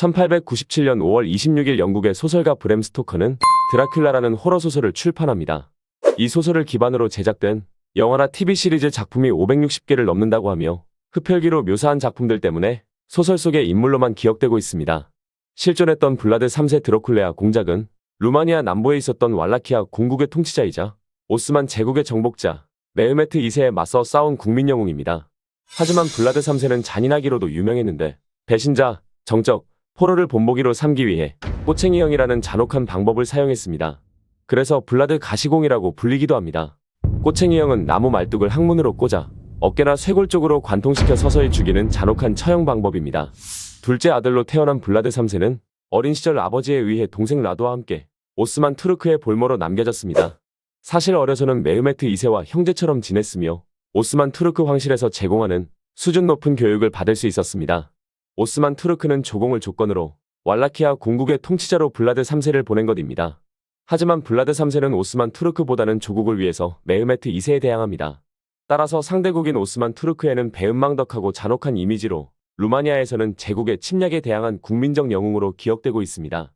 1897년 5월 26일 영국의 소설가 브램 스토커는 드라큘라라는 호러 소설을 출판합니다. 이 소설을 기반으로 제작된 영화나 TV 시리즈 작품이 560개를 넘는다고 하며 흡혈귀로 묘사한 작품들 때문에 소설 속의 인물로만 기억되고 있습니다. 실존했던 블라드 3세 드로쿨레아 공작은 루마니아 남부에 있었던 왈라키아 공국의 통치자이자 오스만 제국의 정복자 메흐메트 2세에 맞서 싸운 국민 영웅입니다. 하지만 블라드 3세는 잔인하기로도 유명했는데 배신자, 정적, 포로를 본보기로 삼기 위해 꼬챙이형이라는 잔혹한 방법을 사용했습니다. 그래서 블라드 가시공이라고 불리기도 합니다. 꼬챙이형은 나무 말뚝을 항문으로 꽂아 어깨나 쇄골 쪽으로 관통시켜 서서히 죽이는 잔혹한 처형 방법입니다. 둘째 아들로 태어난 블라드 3세는 어린 시절 아버지에 의해 동생 라도와 함께 오스만 투르크의 볼모로 남겨졌습니다. 사실 어려서는 메흐메트 2세와 형제처럼 지냈으며 오스만 투르크 황실에서 제공하는 수준 높은 교육을 받을 수 있었습니다. 오스만 투르크는 조공을 조건으로 왈라키아 공국의 통치자로 블라드 3세를 보낸 것입니다. 하지만 블라드 3세는 오스만 투르크보다는 조국을 위해서 메흐메트 2세에 대항합니다. 따라서 상대국인 오스만 투르크에는 배은망덕하고 잔혹한 이미지로 루마니아에서는 제국의 침략에 대항한 국민적 영웅으로 기억되고 있습니다.